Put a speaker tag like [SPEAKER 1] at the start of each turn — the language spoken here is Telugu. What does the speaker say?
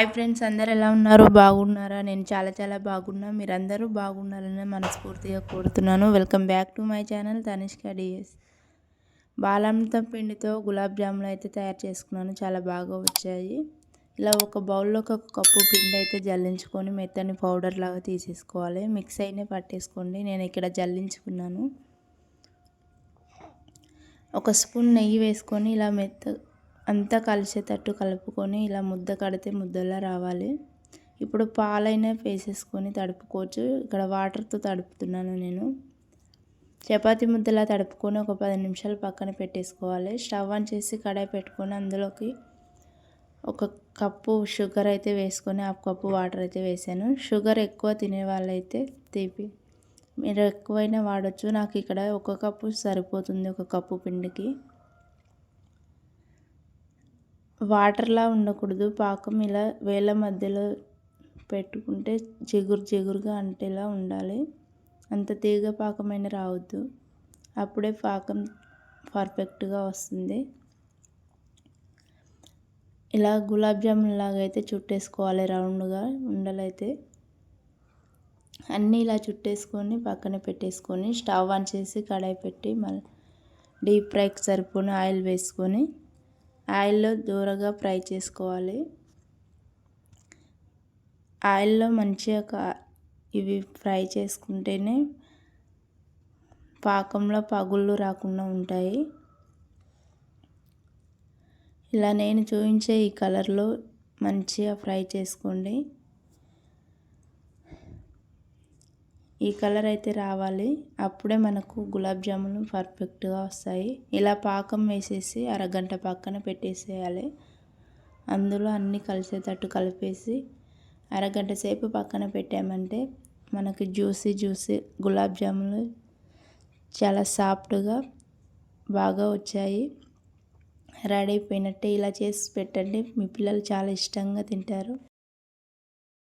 [SPEAKER 1] హాయ్ ఫ్రెండ్స్ అందరు ఎలా ఉన్నారు? బాగున్నారా? నేను చాలా చాలా బాగున్నా. మీరందరూ బాగున్నారని మనస్ఫూర్తిగా కోరుతున్నాను. Welcome back to my channel Tanishka DS Balamrutham పిండితో గులాబ్ జాములు అయితే తయారు చేసుకున్నాను. చాలా బాగా వచ్చాయి. ఇలా ఒక బౌల్లో ఒక కప్పు పిండి అయితే జల్లించుకొని మెత్తని పౌడర్ లాగా తీసేసుకోవాలి. మిక్స్ అయినా పట్టేసుకోండి. నేను ఇక్కడ జల్లించుకున్నాను. ఒక స్పూన్ నెయ్యి వేసుకొని ఇలా మెత్త అంతా కలిసేటట్టు కలుపుకొని ఇలా ముద్ద కడితే ముద్దలా రావాలి. ఇప్పుడు పాలైనా వేసేసుకొని తడుపుకోవచ్చు. ఇక్కడ వాటర్తో తడుపుతున్నాను నేను. చపాతి ముద్దలా తడుపుకొని ఒక పది నిమిషాలు పక్కన పెట్టేసుకోవాలి. స్టవ్ ఆన్ చేసి కడాయి పెట్టుకొని అందులోకి ఒక కప్పు షుగర్ అయితే వేసుకొని హాఫ్ కప్పు వాటర్ అయితే వేసాను. షుగర్ ఎక్కువ తినే వాళ్ళైతే తీపి. మీరు ఎక్కువైనా వాడచ్చు. నాకు ఇక్కడ ఒక కప్పు సరిపోతుంది ఒక కప్పు పిండికి. వాటర్లా ఉండకూడదు. పాకం ఇలా వేళ్ళ మధ్యలో పెట్టుకుంటే జిగురు జిగురుగా అంటేలా ఉండాలి. అంత తీగ పాకమైన రావద్దు. అప్పుడే పాకం పర్ఫెక్ట్గా వస్తుంది. ఇలా గులాబ్ జామున్ లాగా అయితే చుట్టేసుకోవాలి. రౌండ్గా ఉండలైతే అన్నీ ఇలా చుట్టేసుకొని పక్కన పెట్టేసుకొని స్టవ్ ఆన్ చేసి కడాయి పెట్టి మళ్ళీ డీప్ ఫ్రైకి సరిపోని ఆయిల్ వేసుకొని ఆయిల్లో దూరగా ఫ్రై చేసుకోవాలి. ఆయిల్లో మంచిగా ఇవి ఫ్రై చేసుకుంటేనే పాకంలో పగుళ్ళు రాకుండా ఉంటాయి. ఇలా నేను చూపించే ఈ కలర్లో మంచిగా ఫ్రై చేసుకోండి. ఈ కలర్ అయితే రావాలి. అప్పుడే మనకు గులాబ్ జాములు పర్ఫెక్ట్గా వస్తాయి. ఇలా పాకం వేసేసి అరగంట పక్కన పెట్టేసేయాలి. అందులో అన్నీ కలిసేటట్టు కలిపేసి అరగంట సేపు పక్కన పెట్టామంటే మనకి జ్యూసీ జ్యూసీ గులాబ్ జాములు చాలా సాఫ్ట్గా బాగా వచ్చాయి. రెడీ అయిపోయినట్టే ఇలా చేసి పెట్టండి. మీ పిల్లలు చాలా ఇష్టంగా తింటారు.